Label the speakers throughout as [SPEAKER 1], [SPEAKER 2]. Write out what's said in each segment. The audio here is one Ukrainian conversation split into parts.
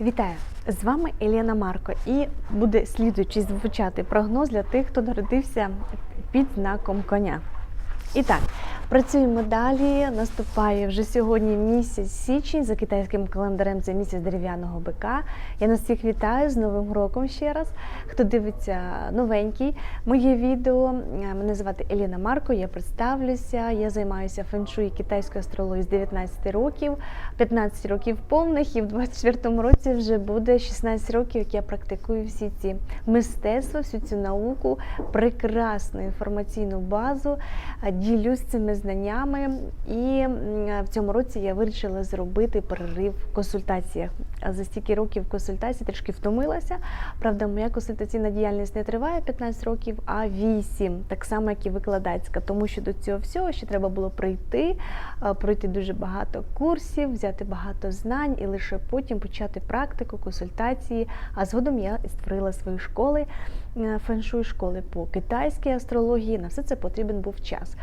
[SPEAKER 1] Вітаю! З вами Елена Марко і буде слідуючий звучати прогноз для тих, хто народився під знаком коня. І так, працюємо далі. Наступає вже сьогодні місяць січень за китайським календарем. Це місяць дерев'яного бика. Я нас всіх вітаю з Новим роком ще раз. Хто дивиться новенький, моє відео. Мене звати Еліна Марко. Я представлюся. Я займаюся феншуй китайською астрологією з 19 років, 15 років повних, і в 24 році вже буде 16 років, як я практикую всі ці мистецтва, всю цю науку, прекрасну інформаційну базу ділюсь цими знаннями, і в цьому році я вирішила зробити перерив в консультаціях. За стільки років консультацій трішки втомилася. Правда, моя консультаційна діяльність не триває 15 років, а 8, так само, як і викладацька, тому що до цього всього ще треба було прийти, пройти дуже багато курсів, взяти багато знань і лише потім почати практику, консультації. А згодом я створила свої школи, феншуй школи по китайській астрології. На все це потрібен був час.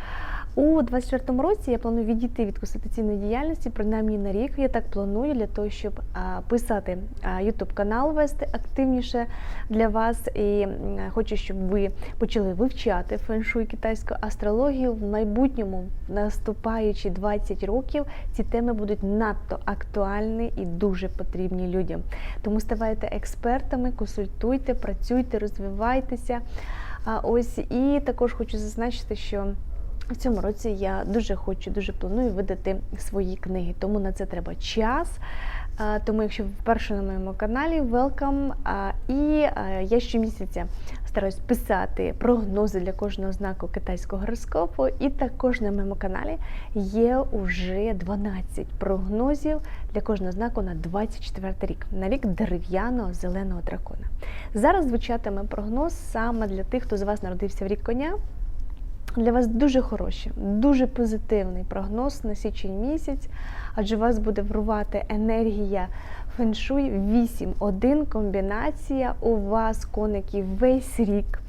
[SPEAKER 1] У 24-му році я планую відійти від конституційної діяльності, принаймні на рік. Я так планую для того, щоб писати youtube канал вести активніше для вас. І хочу, щоб ви почали вивчати феншуй китайську астрологію. В майбутньому, наступаючи 20 років, ці теми будуть надто актуальні і дуже потрібні людям. Тому ставайте експертами, консультуйте, працюйте, розвивайтеся. А ось і також хочу зазначити, що в цьому році я дуже хочу, дуже планую видати свої книги, тому на це треба час. Тому, якщо ви вперше на моєму каналі, welcome. І я щомісяця стараюсь писати прогнози для кожного знаку китайського гороскопу. І також на моєму каналі є вже 12 прогнозів для кожного знаку на 24 рік, на рік дерев'яного зеленого дракона. Зараз звучатиме прогноз саме для тих, хто з вас народився в рік коня. Для вас дуже хороші, дуже позитивний прогноз на січень місяць, адже вас буде врувати енергія феншуй 8-1 комбінація. У вас коники весь рік.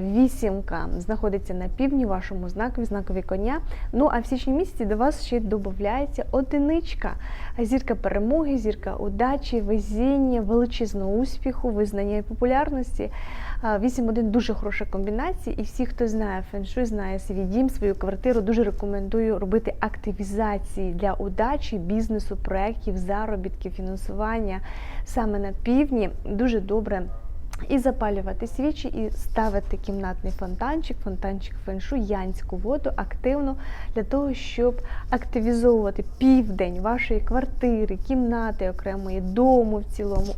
[SPEAKER 1] Вісімка знаходиться на півдні вашому знакові, знакові коня. Ну а в січні місяці до вас ще додається одиничка. Зірка перемоги, зірка удачі, везіння, величезного успіху, визнання і популярності. 8-1 дуже хороша комбінація, і всі, хто знає феншуй, знає свій дім, свою квартиру, дуже рекомендую робити активізації для удачі, бізнесу, проєктів, заробітків, фінансування саме на півдні. Дуже добре. І запалювати свічі, і ставити кімнатний фонтанчик, фонтанчик феншу, янську воду активно для того, щоб активізовувати південь вашої квартири, кімнати окремої, дому в цілому.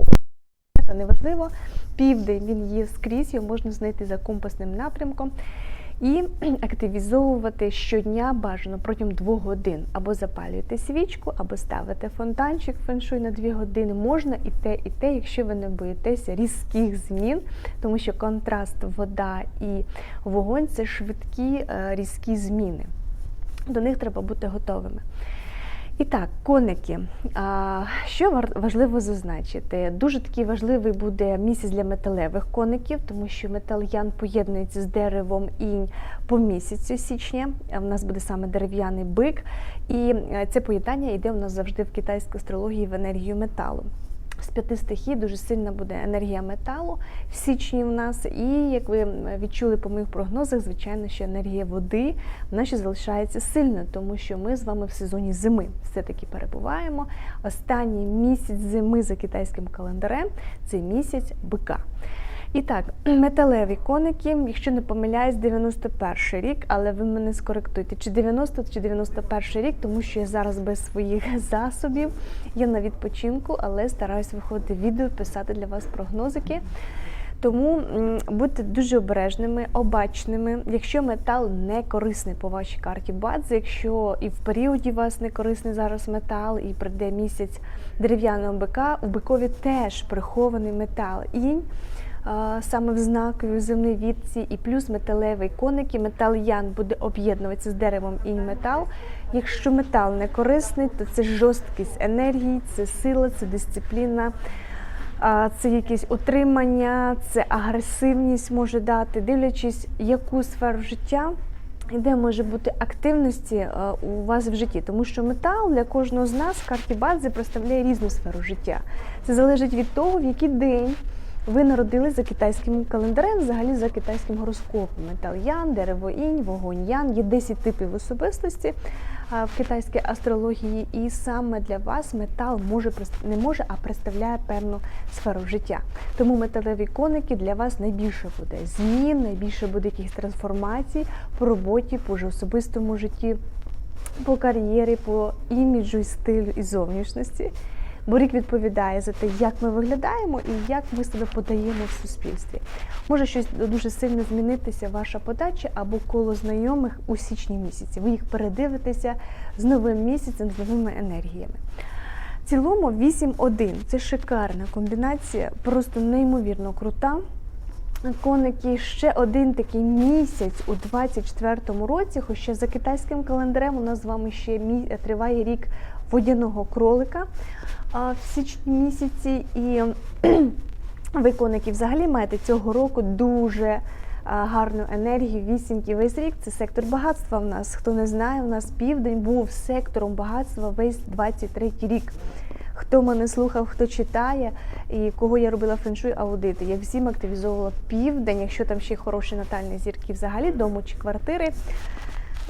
[SPEAKER 1] Це неважливо. Південь він є скрізь, його можна знайти за компасним напрямком. І активізовувати щодня бажано протягом двох годин. Або запалюєте свічку, або ставите фонтанчик феншуй на дві години. Можна і те, і те, якщо ви не боїтеся різких змін, тому що контраст вода і вогонь це швидкі різкі зміни. До них треба бути готовими. І так, коники. Що важливо зазначити? Дуже такий важливий буде місяць для металевих коників, тому що метал ян поєднується з деревом інь по місяцю січня. У нас буде саме дерев'яний бик, і це поєднання йде у нас завжди в китайській астрології в енергію металу. З п'яти стихій дуже сильна буде енергія металу в січні в нас. І як ви відчули по моїх прогнозах, звичайно, що енергія води вона ще залишається сильно, тому що ми з вами в сезоні зими все-таки перебуваємо. Останній місяць зими за китайським календарем це місяць бика. І так, металеві коники, якщо не помиляюсь, 91 рік, але ви мене скоректуйте, чи 90 чи 91 рік, тому що я зараз без своїх засобів, я на відпочинку, але стараюсь виходити відео, писати для вас прогнозики. Тому будьте дуже обережними, обачними. Якщо метал не корисний по вашій карті бадзи, якщо і в періоді у вас не корисний зараз метал, і прийде місяць дерев'яного бика, у бикові теж прихований метал інь саме в знакові земній вітці, і плюс металевий коник, і метал ян буде об'єднуватися з деревом інь метал. Якщо метал не корисний, то це жорсткість енергії, це сила, це дисципліна. Це якесь утримання, це агресивність може дати, дивлячись, яку сферу життя і де може бути активності е, у вас в житті, тому що метал для кожного з нас в карті бадзи представляє різну сферу життя. Це залежить від того, в який день ви народились за китайським календарем, взагалі за китайським гороскопом. Метал Ян, дерево інь, вогонь Ян. Є 10 типів особистості в китайській астрології, і саме для вас метал може не може, а представляє певну сферу життя. Тому металеві коники для вас найбільше буде змін, найбільше буде якихось трансформацій по роботі, по особистому житті, по кар'єрі, по іміджу стилю і зовнішності. Бо рік відповідає за те, як ми виглядаємо і як ми себе подаємо в суспільстві. Може щось дуже сильно змінитися, ваша подача або коло знайомих у січні місяці. Ви їх передивитеся з новим місяцем, з новими енергіями. В цілому 8-1 це шикарна комбінація, просто неймовірно крута. Коники ще один такий місяць у 24-му році, хоча за китайським календарем у нас з вами ще мі- триває рік водяного кролика в січні місяці. І ви коники взагалі маєте цього року дуже гарну енергію. Вісімки весь рік це сектор багатства. В нас хто не знає, у нас південь був сектором багатства весь 23 рік. Хто мене слухав, хто читає, і кого я робила феншуй аудити. Я всім активізовувала південь, якщо там ще хороші натальні зірки взагалі дому чи квартири.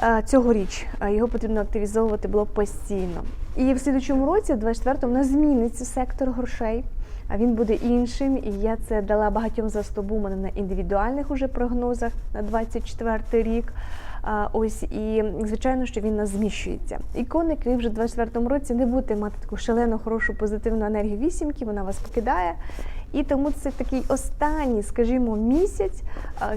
[SPEAKER 1] Е, Цьогоріч е, його потрібно активізовувати було постійно. І в слідучому році, в 24-му, у нас зміниться сектор грошей, а він буде іншим. І я це дала багатьом застобу у мене на індивідуальних уже прогнозах на 24 рік. А, Ось і звичайно, що він нас зміщується. І коник, ви вже в 24-му році не будете мати таку шалену, хорошу позитивну енергію вісімки, вона вас покидає. І тому це такий останній, скажімо, місяць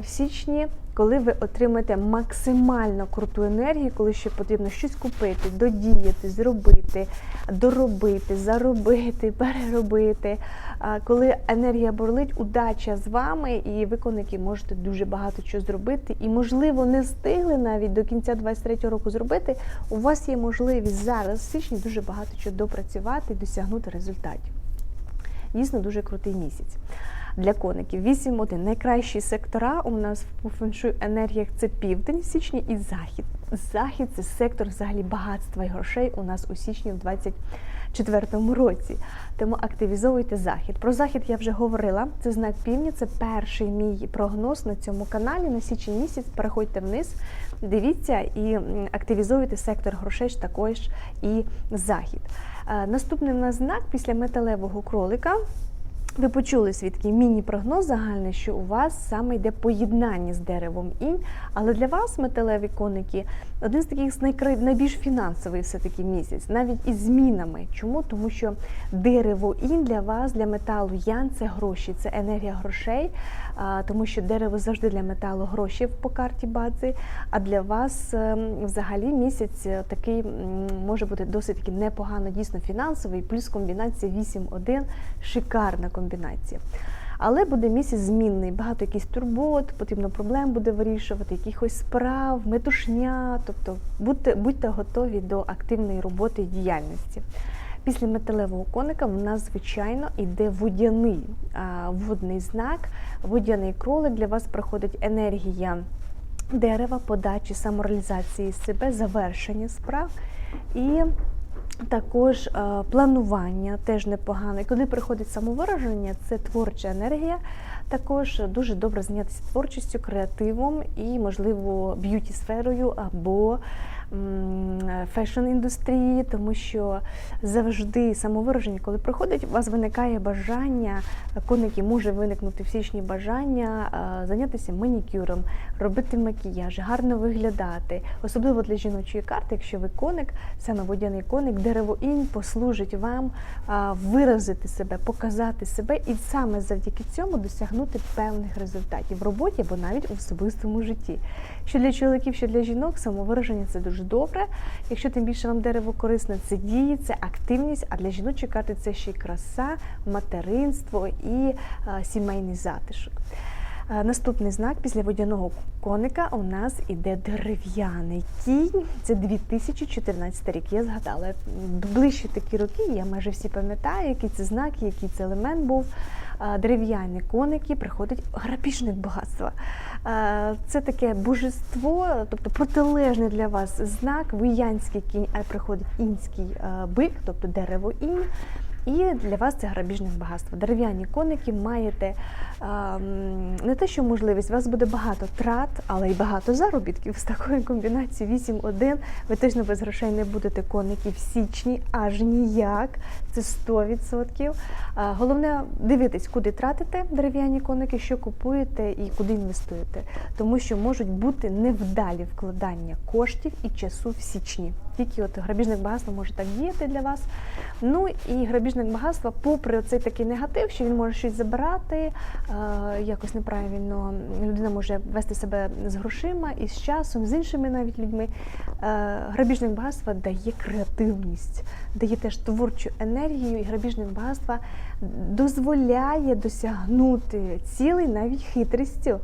[SPEAKER 1] в січні, коли ви отримаєте максимально круту енергію, коли ще потрібно щось купити, додіяти, зробити, доробити, заробити, переробити. Коли енергія бурлить, удача з вами, і ви, коники, можете дуже багато чого зробити. І, можливо, не встигли навіть до кінця 23-го року зробити. У вас є можливість зараз в січні дуже багато чого допрацювати і досягнути результатів. Дійсно дуже крутий місяць. Для коників 8-1. Найкращі сектора у нас в феншуй енергіях це південь в січні і захід. Захід це сектор взагалі багатства і грошей у нас у січні в 24-му році. Тому активізовуйте захід. Про захід я вже говорила. Це знак півдня, це перший мій прогноз на цьому каналі на січень місяць. Переходьте вниз, дивіться і активізуйте сектор грошей також і захід. Е, Наступний в нас знак після металевого кролика. Ви почули свідки міні-прогноз загальний, що у вас саме йде поєднання з деревом інь, але для вас, металеві коники, один з таких найбільш фінансовий все-таки місяць, навіть із змінами. Чому? Тому що дерево інь для вас, для металу ян це гроші, це енергія грошей, тому що дерево завжди для металу гроші по карті бази. А для вас ем, взагалі місяць е, такий може бути досить таки непогано, дійсно фінансовий, плюс комбінація 8-1, шикарна комбінація. Але буде місяць змінний, багато якихось турбот, потрібно проблем буде вирішувати, якихось справ, метушня. Тобто будьте, будьте готові до активної роботи і діяльності. Після металевого коника в нас, звичайно, іде водяний водний знак. Водяний кролик для вас проходить енергія дерева, подачі, самореалізації себе, завершення справ. І також е, планування теж непогано. І коли приходить самовираження, це творча енергія. Також дуже добре зайнятися творчістю, креативом і, можливо, б'юті сферою або фешн-індустрії, тому що завжди самовираження, коли приходить, у вас виникає бажання, коники може виникнути в січні бажання зайнятися манікюром, робити макіяж, гарно виглядати, особливо для жіночої карти, якщо ви коник, саме водяний коник, дерево інь послужить вам виразити себе, показати себе і саме завдяки цьому досягнути певних результатів в роботі або навіть у особистому житті. Що для чоловіків, що для жінок, самовираження це дуже добре. Якщо тим більше вам дерево корисне, це дії, це активність, а для жіночої карти це ще й краса, материнство і а, сімейний затишок. Е, Наступний знак після водяного коника у нас іде дерев'яний кінь. Це 2014 рік. Я згадала М, ближче такі роки. Я майже всі пам'ятаю, який це знак, який це елемент був. Дерев'яні коники приходить грабіжник багатства. Це таке божество, тобто протилежний для вас знак. Ви янський кінь, а приходить інський бик, тобто дерево інь. І для вас це грабіжник багатства. Дерев'яні коники маєте ем, не те, що можливість, у вас буде багато трат, але й багато заробітків. З такої комбінації 8-1 ви точно без грошей не будете коники в січні, аж ніяк. Це 100%. А, Головне дивитись, куди тратите дерев'яні коники, що купуєте і куди інвестуєте. Тому що можуть бути невдалі вкладання коштів і часу в січні. Тільки от грабіжник багатства може так діяти для вас. Ну і грабіжник багатства, попри цей такий негатив, що він може щось забирати, е, якось неправильно людина може вести себе з грошима і з часом, з іншими навіть людьми. Е, Грабіжник багатства дає креативність, дає теж творчу енергію, і грабіжне багатство дозволяє досягнути цілей навіть хитрістю, е,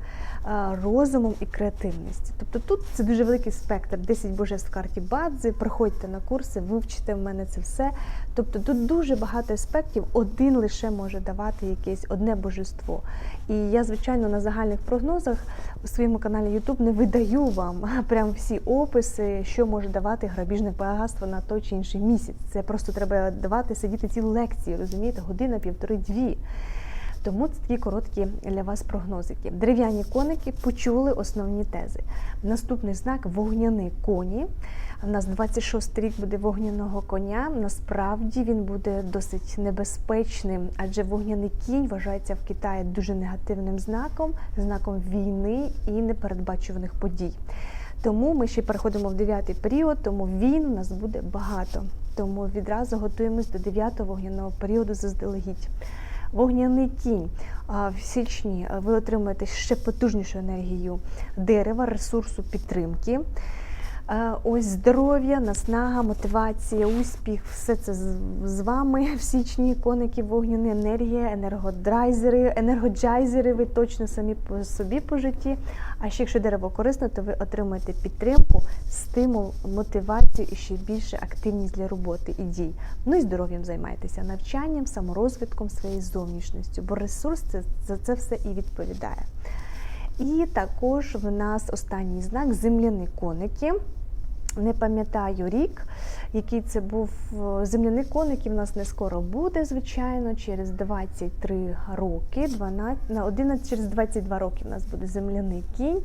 [SPEAKER 1] розумом і креативністю. Тобто тут це дуже великий спектр, 10 божеств в карті Бадзи, приходьте на курси, вивчите в мене це все. Тобто тут дуже багато аспектів, один лише може давати якесь одне божество. І я, звичайно, на загальних прогнозах у своєму каналі YouTube не видаю вам прям всі описи, що може давати грабіжне багатство на той чи інший місяць. Це просто треба давати сидіти цілу лекцію, розумієте, година, півтори-дві. Тому це такі короткі для вас прогнозики. Дерев'яні коники почули основні тези. Наступний знак вогняний коні. У нас 26 рік буде вогняного коня. Насправді він буде досить небезпечним, адже вогняний кінь вважається в Китаї дуже негативним знаком, знаком війни і непередбачуваних подій. Тому ми ще переходимо в дев'ятий період, тому він у нас буде багато. Тому відразу готуємось до дев'ятого вогняного періоду заздалегідь. Вогняний тінь. В січні ви отримаєте ще потужнішу енергію дерева, ресурсу підтримки. Е, Ось здоров'я, наснага, мотивація, успіх, все це з- вами в січні. Коники, вогняна енергія, енергодрайзери, енергоджайзери. Ви точно самі по собі по житті. А ще якщо дерево корисне, то ви отримаєте підтримку, стимул, мотивацію і ще більше активність для роботи і дій. Ну і здоров'ям займайтеся, навчанням, саморозвитком своєї зовнішністю, бо ресурс це, за це все і відповідає. І також в нас останній знак земляні коники. Не пам'ятаю рік, який це був е, земляний кон, який в нас не скоро буде, звичайно, через 23 роки, 12, на 11, через 22 роки в нас буде земляний кінь.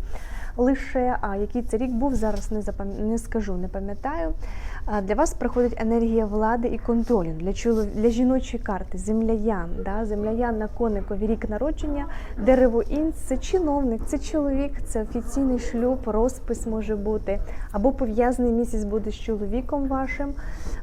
[SPEAKER 1] Лише а який це рік був, зараз не запам... не скажу, не пам'ятаю. Для вас приходить енергія влади і контролю для чолов... для жіночої карти, земляян. Да? Земляян на коникові рік народження, дерево інц це чиновник, це чоловік, це офіційний шлюб, розпис може бути, або пов'язаний місяць буде з чоловіком вашим.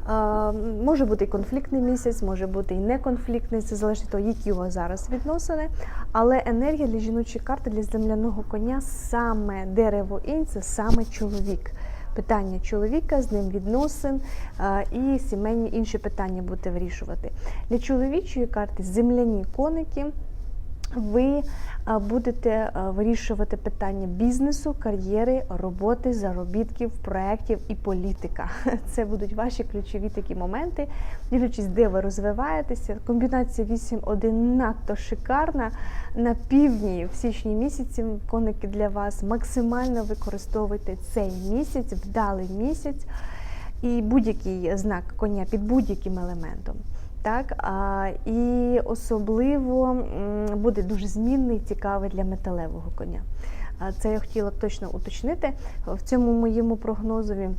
[SPEAKER 1] А, Може бути і конфліктний місяць, може бути і неконфліктний, це залежить від того, які у вас зараз відносини. Але енергія для жіночої карти, для земляного коня саме дерево інь це саме чоловік. Питання чоловіка, з ним відносин і сімейні інші питання будете вирішувати. Для чоловічої карти земляні коники. Ви будете вирішувати питання бізнесу, кар'єри, роботи, заробітків, проєктів і політика. Це будуть ваші ключові такі моменти, дивлячись, де ви розвиваєтеся. Комбінація 8-1 надто шикарна. На півдні в січні місяці коники для вас максимально використовуйте цей місяць, вдалий місяць і будь-який знак коня під будь-яким елементом. Так, а, і особливо буде дуже змінний, цікавий для металевого коня. Це я хотіла точно уточнити в цьому моєму прогнозові.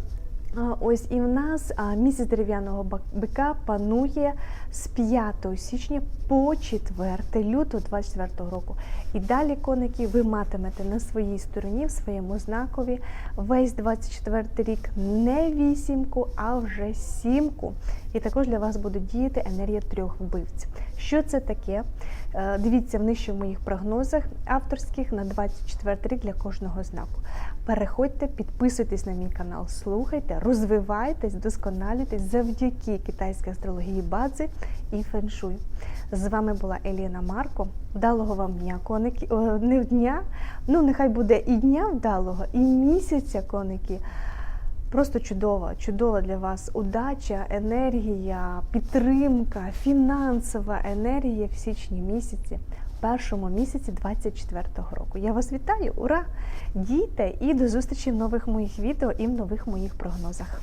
[SPEAKER 1] Ось і в нас місяць дерев'яного бика панує з 5 січня по 4 лютого 24 року. І далі коники ви матимете на своїй стороні, в своєму знакові весь 24 рік не вісімку, а вже сімку. І також для вас буде діяти енергія трьох вбивць. Що це таке? Е, Дивіться в нижче в моїх прогнозах авторських на 24 рік для кожного знаку. Переходьте, підписуйтесь на мій канал, слухайте, розвивайтесь, досконалюйтесь завдяки китайській астрології бази і феншуй. З вами була Еліна Марко. Вдалого вам дня, коники. Не дня, ну нехай буде і дня вдалого, і місяця коники. Просто чудова, чудова для вас удача, енергія, підтримка, фінансова енергія в січні місяці, першому місяці 24-го року. Я вас вітаю! Ура! Дійте і до зустрічі в нових моїх відео і в нових моїх прогнозах.